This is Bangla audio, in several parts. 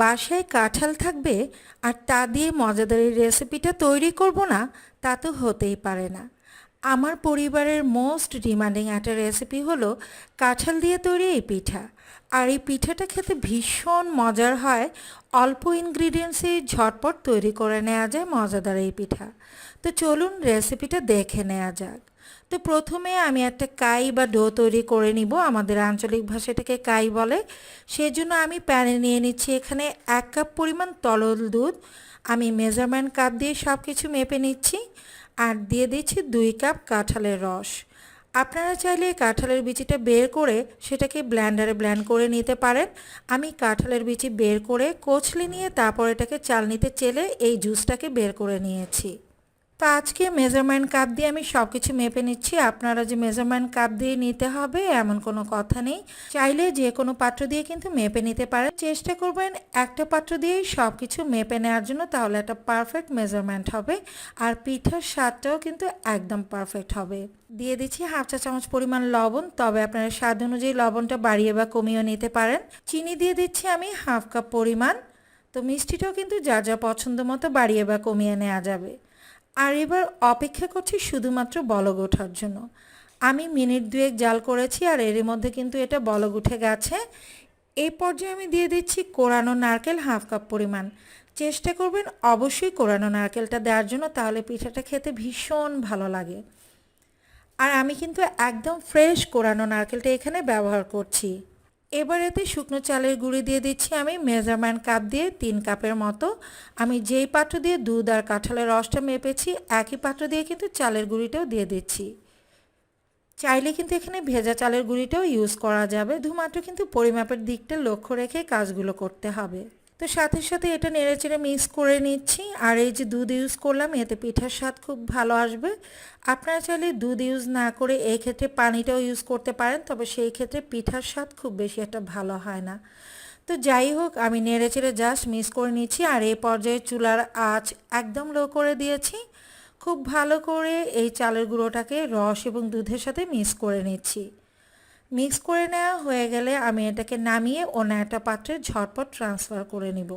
বাসায় কাঁঠাল থাকবে আর তা দিয়ে মজাদার এই রেসিপিটা তৈরি করব না, তা তো হতেই পারে না। আমার পরিবারের মোস্ট ডিমান্ডিং একটা রেসিপি হলো কাঁঠাল দিয়ে তৈরি এই পিঠা। আর এই পিঠাটা খেতে ভীষণ মজার হয়, অল্প ইনগ্রিডিয়েন্টসে ঝটপট তৈরি করে নেওয়া যায় মজাদার এই পিঠা। তো চলুন রেসিপিটা দেখে নেওয়া যাক। তো প্রথমে আমি একটা কাই বা ডো তৈরি করে নিব। আমাদের আঞ্চলিক ভাষাটাকে কাই বলে। সেজন্য আমি প্যানে নিয়ে নিচ্ছি এখানে এক কাপ পরিমাণ তরল দুধ। আমি মেজারমেন্ট কাপ দিয়ে সব কিছু মেপে নিচ্ছি আর দিয়ে দিচ্ছি দুই কাপ কাঁঠালের রস। আপনারা চাইলে কাঁঠালের বিচিটা বের করে সেটাকে ব্ল্যান্ডারে ব্ল্যান্ড করে নিতে পারেন। আমি কাঁঠালের বিচি বের করে কোচলে নিয়ে তারপর এটাকে চালনিতে চেলে এই জুসটাকে বের করে নিয়েছি। তো আজকে মেজারমেন্ট কাপ দিয়ে আমি সব কিছু মেপে নিচ্ছি। আপনারা যে মেজারমেন্ট কাপ দিয়ে নিতে হবে, এমন কোনো কথা নেই। চাইলে যে কোনো পাত্র দিয়ে কিন্তু মেপে নিতে পারেন। চেষ্টা করবেন একটা পাত্র দিয়েই সব কিছু মেপে নেওয়ার জন্য, তাহলে একটা পারফেক্ট মেজারমেন্ট হবে। আর পিঠার স্বাদটাও কিন্তু একদম পারফেক্ট হবে। দিয়ে দিচ্ছি হাফ চা চামচ পরিমাণ লবণ, তবে আপনারা স্বাদ অনুযায়ী লবণটা বাড়িয়ে বা কমিয়েও নিতে পারেন। চিনি দিয়ে দিচ্ছি আমি হাফ কাপ পরিমাণ। তো মিষ্টিটাও কিন্তু যা যা পছন্দ মতো বাড়িয়ে বা কমিয়ে নেওয়া যাবে। আর এবার অপেক্ষা করছি শুধুমাত্র বলগ ওঠার জন্য। আমি মিনিট দুয়েক জাল করেছি আর এর মধ্যে কিন্তু এটা বলগ উঠে গেছে। এই পর্যায়ে আমি দিয়ে দিচ্ছি কোরানো নারকেল হাফ কাপ পরিমাণ। চেষ্টা করবেন অবশ্যই কোরানো নারকেলটা দেওয়ার জন্য, তাহলে পিঠাটা খেতে ভীষণ ভালো লাগে। আর আমি কিন্তু একদম ফ্রেশ কোরানো নারকেলটা এখানে ব্যবহার করছি। এবার এতে শুকনো চালের গুঁড়ি দিয়ে দিচ্ছি আমি মেজারমেন্ট কাপ দিয়ে তিন কাপের মতো। আমি যেই পাত্র দিয়ে দুধ আর কাঁঠালের রসটা মেপেছি, একই পাত্র দিয়ে কিন্তু চালের গুঁড়িটাও দিয়ে দিচ্ছি। চাইলে কিন্তু এখানে ভেজা চালের গুঁড়িটাও ইউজ করা যাবে ধুমাত্র কিন্তু পরিমাপের দিকটা লক্ষ্য রেখে কাজগুলো করতে হবে। তো সাথে সাথে এটা নেড়ে চেড়ে মিক্স করে নিচ্ছি। আর এই যে দুধ ইউজ করলাম, এতে পিঠার স্বাদ খুব ভালো আসবে। আপনারা চাইলে দুধ ইউজ না করে এই ক্ষেত্রে পানিটাও ইউজ করতে পারেন, তবে সেই ক্ষেত্রে পিঠার স্বাদ খুব বেশি একটা ভালো হয় না। তো যাই হোক, আমি নেড়ে চেড়ে জাস্ট মিক্স করে নিচ্ছি। আর এই পর্যায়ে চুলার আঁচ একদম লো করে দিয়েছি। খুব ভালো করে এই চালের গুঁড়োটাকে রস এবং দুধের সাথে মিক্স করে নিচ্ছি। মিক্স করে নেওয়া হয়ে গেলে আমি এটাকে নামিয়ে অন্য একটা পাত্রে ঝটপট ট্রান্সফার করে নিব।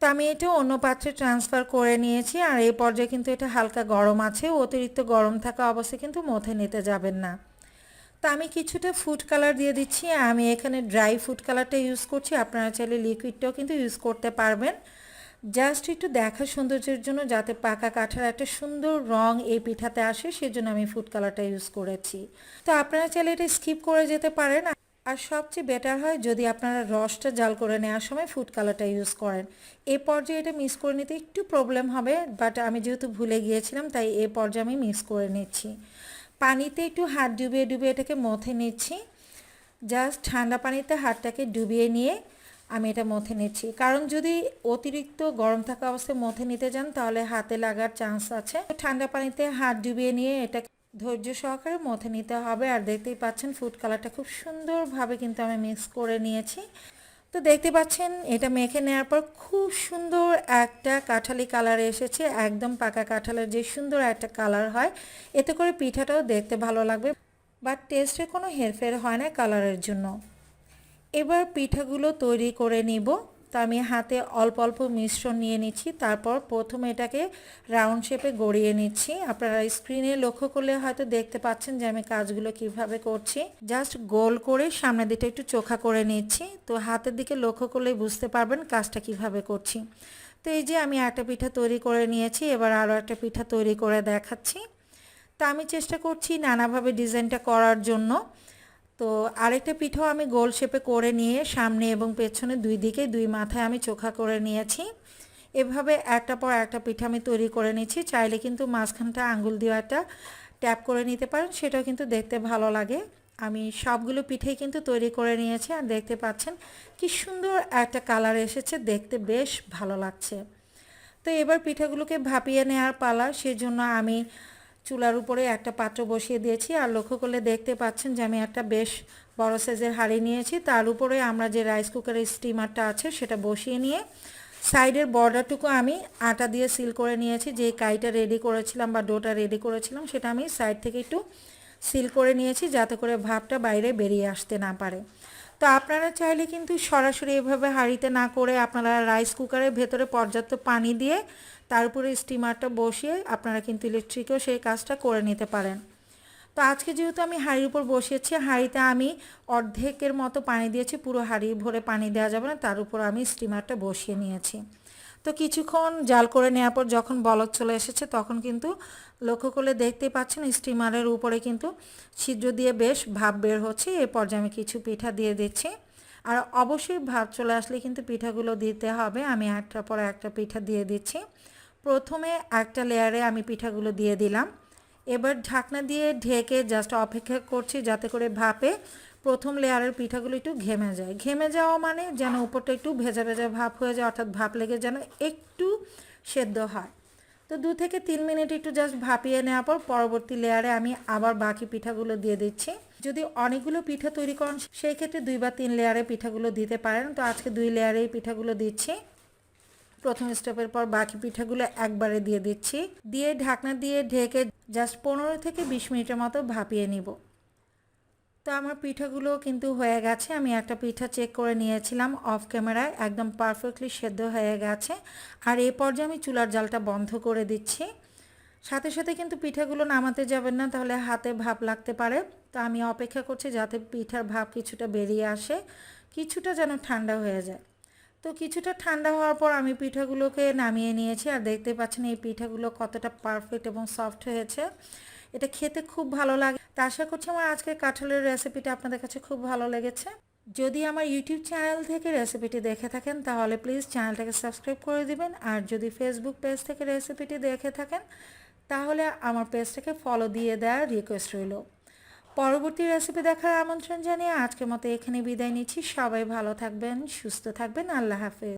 তো আমি এটা অন্য পাত্রে ট্রান্সফার করে নিয়েছি আর এই পর্যায়ে কিন্তু এটা হালকা গরম আছে, অতিরিক্ত গরম থাকা অবস্থায় কিন্তু মথে নিতে যাবেন না। তো আমি কিছুটা ফুড কালার দিয়ে দিচ্ছি, আমি এখানে ড্রাই ফুড কালারটা ইউজ করছি, আপনারা চাইলে লিকুইডটাও কিন্তু ইউজ করতে পারবেন। জাস্ট একটু দেখা সৌন্দর্যের জন্য যাতে পাকা কাঠার একটা সুন্দর রং এই পিঠাতে আসে, সেজন্য আমি ফুড কালারটা ইউজ করেছি। তো আপনারা চাইলে এটা স্কিপ করে যেতে পারেন। আর সবচেয়ে বেটার হয় যদি আপনারা রসটা জাল করে নেওয়ার সময় ফুড কালারটা ইউজ করেন। এ পর্যায়ে এটা মিক্স করে নিতে একটু প্রবলেম হবে বাট আমি যেহেতু ভুলে গিয়েছিলাম, তাই এ পর্যায়ে আমি মিক্স করে নিচ্ছি। পানিতে একটু হাত ডুবিয়ে ডুবিয়ে এটাকে মথে নিচ্ছি। জাস্ট ঠান্ডা পানিতে হাতটাকে ডুবিয়ে নিয়ে আমি এটা মথে নিচ্ছি। কারণ যদি অতিরিক্ত গরম থাকা অবস্থায় মথে নিতে যান, তাহলে হাতে লাগার চান্স আছে। ঠান্ডা পানিতে হাত ডুবিয়ে নিয়ে এটা ধৈর্য সহকারে মথে নিতে হবে। আর দেখতেই পাচ্ছেন ফুড কালারটা খুব সুন্দরভাবে কিন্তু আমি মিক্স করে নিয়েছি। তো দেখতে পাচ্ছেন, এটা মেখে নেওয়ার পর খুব সুন্দর একটা কাঁঠালি কালার এসেছে। একদম পাকা কাঁঠালের যে সুন্দর একটা কালার হয়। এতে করে পিঠাটাও দেখতে ভালো লাগবে। বাট টেস্টে কোনো হেরফের হয় না কালারের জন্য। এবার পিঠাগুলো তৈরি করে নিব। তো আমি হাতে অল্প অল্প মিশ্রণ নিয়ে নিচ্ছি। তারপর প্রথমে এটাকে রাউন্ড শেপে গড়িয়ে নিচ্ছি। আপনারা স্ক্রিনে লক্ষ্য করলে হয়তো দেখতে পাচ্ছেন যে আমি কাজগুলো কীভাবে করছি। জাস্ট গোল করে সামনের দিকটা একটু চোখা করে নিচ্ছি। তো হাতের দিকে লক্ষ্য করলে বুঝতে পারবেন কাজটা কীভাবে করছি। তো এই যে আমি একটা পিঠা তৈরি করে নিয়েছি। এবার আরও একটা পিঠা তৈরি করে দেখাচ্ছি। তা আমি চেষ্টা করছি নানাভাবে ডিজাইনটা করার জন্য। তো আরেকটা পিঠাও আমি গোল শেপে করে নিয়ে সামনে এবং পেছনে দুই দিকে, দুই মাথায় আমি চোখা করে নিয়েছি। এভাবে একটা পর একটা পিঠা আমি তৈরি করে নিচ্ছি চাইলে কিন্তু মাঝখানটা আঙ্গুল দিয়ে একটা ট্যাপ করে নিতে পারেন, সেটাও কিন্তু দেখতে ভালো লাগে। আমি সবগুলো পিঠেই কিন্তু তৈরি করে নিয়েছি আর দেখতে পাচ্ছেন কি সুন্দর একটা কালার এসেছে, দেখতে বেশ ভালো লাগছে। তো এবার পিঠাগুলোকে ভাপিয়ে নেওয়ার পালা, সেজন্য আমি চুলার উপরে একটা পাত্র বসিয়ে দিয়েছি আর লক্ষ্য করলে দেখতে পাচ্ছেন যে আমি একটা বেশ বড় সাইজের হাঁড়ি নিয়েছি। তার উপরে আমরা যে রাইস কুকারের স্টিমারটা আছে সেটা বসিয়ে নিয়ে সাইডের বর্ডারটুকু আমি আটা দিয়ে সিল করে নিয়েছি। যে কাইটা রেডি করেছিলাম বা ডোটা রেডি করেছিলাম সেটা আমি সাইড থেকে একটু সিল করে নিয়েছি যাতে করে ভাবটা বাইরে বেরিয়ে আসতে না পারে। তো আপনারা চাইলে কিন্তু সরাসরি এভাবে হাঁড়িতে না করে আপনারা রাইস কুকারের ভেতরে পর্যাপ্ত পানি দিয়ে তার উপরে স্টিমারটা বসিয়ে আপনারা কিন্তু ইলেকট্রিকেও সেই কাজটা করে নিতে পারেন। তো আজকে যেহেতু আমি হাঁড়ির উপর বসিয়েছি, হাঁড়িতে আমি অর্ধেকের মতো পানি দিয়েছি, পুরো হাঁড়ি ভরে পানি দেওয়া যাবে না, তার উপর আমি স্টিমারটা বসিয়ে নিয়েছি। তো কিছুক্ষণ জাল করে নেওয়ার পর যখন বলদ চলে এসেছে, তখন কিন্তু লক্ষ্য করলে দেখতেই পাচ্ছেন স্টিমারের উপরে কিন্তু ছিদ্র দিয়ে বেশ ভাব বের হচ্ছে। এ পর্যায়ে আমি কিছু পিঠা দিয়ে দিচ্ছি। আর অবশ্যই ভাব চলে আসলে কিন্তু পিঠাগুলো দিতে হবে। আমি একটার পর একটা পিঠা দিয়ে দিচ্ছি। প্রথমে একটা লেয়ারে আমি পিঠাগুলো দিয়ে দিলাম। এবার ঢাকনা দিয়ে ঢেকে জাস্ট অপেক্ষা করছি যাতে করে ভাপে প্রথম লেয়ারের পিঠাগুলো একটু ঘেমে যায়। ঘেমে যাওয়া মানে যেন উপরটা একটু ভেজা ভেজা ভাপ হয়ে যায়, অর্থাৎ ভাপ লেগে যেন একটু সেদ্ধ হয়। তো দু থেকে তিন মিনিট একটু জাস্ট ভাপিয়ে নেওয়ার পর পরবর্তী লেয়ারে আমি আবার বাকি পিঠাগুলো দিয়ে দিচ্ছি। যদি অনেকগুলো পিঠা তৈরি করেন, সেই ক্ষেত্রে দুই বা তিন লেয়ারে পিঠাগুলো দিতে পারেন। তো আজকে দুই লেয়ারেই পিঠাগুলো দিচ্ছি। প্রথম স্টেপের পর বাকি পিঠাগুলো একবারে দিয়ে দিচ্ছি। দিয়ে ঢাকনা দিয়ে ঢেকে জাস্ট পনেরো থেকে বিশ মিনিটের মতো ভাপিয়ে নিব। তো আমার পিঠাগুলো কিন্তু হয়ে গেছে। আমি একটা পিঠা চেক করে নিয়েছিলাম অফ ক্যামেরায় একদম পারফেক্টলি সেদ্ধ হয়ে গেছে। আর এই পর্যায়ে আমি চুলার জালটা বন্ধ করে দিচ্ছি। সাথে সাথে কিন্তু পিঠাগুলো নামাতে যাবেন না, তাহলে হাতে ভাপ লাগতে পারে। তো আমি অপেক্ষা করছি যাতে পিঠার ভাপ কিছুটা বেরিয়ে আসে, কিছুটা যেন ঠান্ডা হয়ে যায়। তো কিছুটা ঠান্ডা হওয়ার পর আমি পিঠাগুলোকে নামিয়ে নিয়েছি। আর দেখতে পাচ্ছেন এই পিঠাগুলো কতটা পারফেক্ট এবং সফট হয়েছে। এটা খেতে খুব ভালো লাগে। তা আশা করছি আমার আজকের কাঁঠালের রেসিপিটা আপনাদের কাছে খুব ভালো লেগেছে। যদি আমার ইউটিউব চ্যানেল থেকে রেসিপিটি দেখে থাকেন, তাহলে প্লিজ চ্যানেলটাকে সাবস্ক্রাইব করে দিবেন। আর যদি ফেসবুক পেজ থেকে রেসিপিটি দেখে থাকেন, তাহলে আমার পেজটাকে ফলো দিয়ে দেওয়ার রিকোয়েস্ট রইল। পরবর্তী রেসিপি দেখার আমন্ত্রণ জানিয়ে আজকের মতো এখানে বিদায় নিচ্ছি। সবাই ভালো থাকবেন, সুস্থ থাকবেন। আল্লাহ হাফেজ।